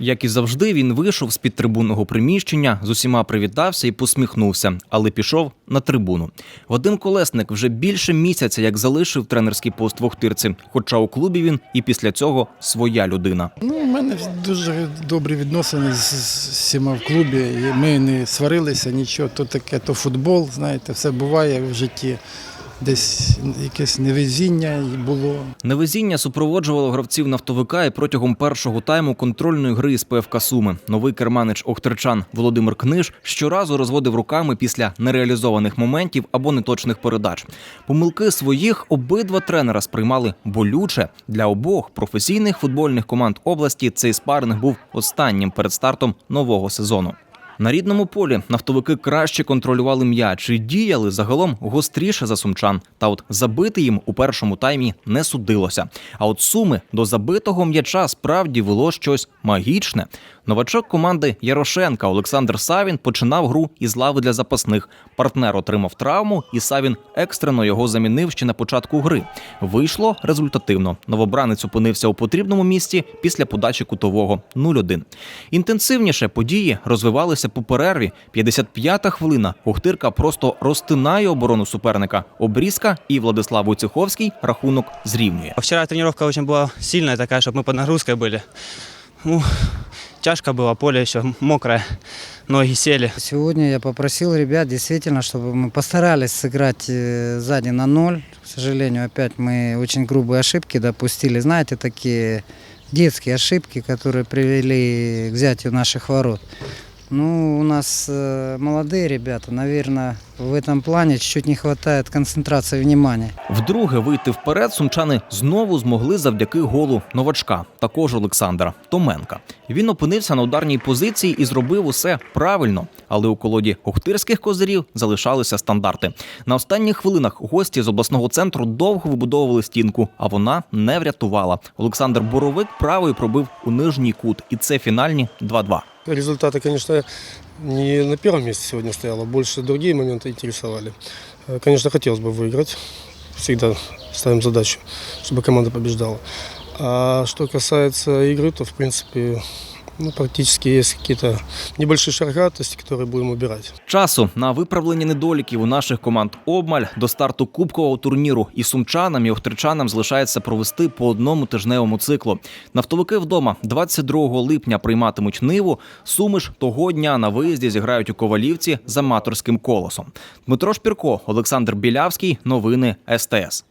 Як і завжди, він вийшов з під трибунного приміщення, з усіма привітався і посміхнувся, але пішов на трибуну. Вадим Колесник вже більше місяця як залишив тренерський пост в Охтирці, хоча у клубі він і після цього своя людина. Ну, у мене дуже добрі відносини з всіма в клубі. Ми не сварилися, нічого. То таке, то футбол, знаєте, все буває в житті. Десь якесь невезіння було. Невезіння супроводжувало гравців нафтовика і протягом першого тайму контрольної гри з ПФК Суми. Новий керманич Охтерчан Володимир Книж щоразу розводив руками після нереалізованих моментів або неточних передач. Помилки своїх обидва тренера сприймали болюче для обох професійних футбольних команд області. Цей спаринг був останнім перед стартом нового сезону. На рідному полі нафтовики краще контролювали м'яч і діяли загалом гостріше за сумчан. Та от забити їм у першому таймі не судилося. А от суми до забитого м'яча справді вело щось магічне. Новачок команди Ярошенка Олександр Савін починав гру із лави для запасних. Партнер отримав травму, і Савін екстрено його замінив ще на початку гри. Вийшло результативно. Новобранець опинився у потрібному місці після подачі кутового 0-1. Інтенсивніше події розвивалися по перерві. 55-та хвилина. Охтирка просто розтинає оборону суперника. Обрізка і Владислав Войцеховський рахунок зрівнює. Вчера тренировка очень была сильная такая, чтобы мы под нагрузкой были. Ну, тяжко было, поле еще мокрое, ноги сели. Сегодня я попросил ребят действительно, чтобы мы постарались сыграть э, сзади на ноль. К сожалению, опять мы очень грубые ошибки допустили. Знаете, такие детские ошибки, которые привели к взятию наших ворот. Ну, у нас э, молодые ребята, наверное, в этом плане чуть-чуть не хватает концентрации внимания. Вдруге вийти вперед сумчани знову змогли завдяки голу новачка, також Олександра Томенка. Він опинився на ударній позиції і зробив усе правильно, але у колоді охтирських козирів залишалися стандарти. На останніх хвилинах гості з обласного центру довго вибудовували стінку, а вона не врятувала. Олександр Боровик правою пробив у нижній кут, і це фінальні 2-2. Результаты, конечно, не на первом месте сегодня стояло, больше другие моменты интересовали. Э, Конечно, хотелось бы выиграть. Всегда ставим задачу, чтобы команда побеждала. А что касается игры, то, в принципе, ну, практически есть какие-то небольшие шаргатости, которые будем. Часу на виправлення недоліків у наших команд обмаль до старту кубкового турніру і сумчанам і охтричанам залишається провести по одному тижневому циклу. Нафтовики вдома 22 липня прийматимуть ниву. Суми ж того дня на виїзді зіграють у Ковалівці з аматорським колосом. Дмитро Шпірко, Олександр Білявський. Новини СТС.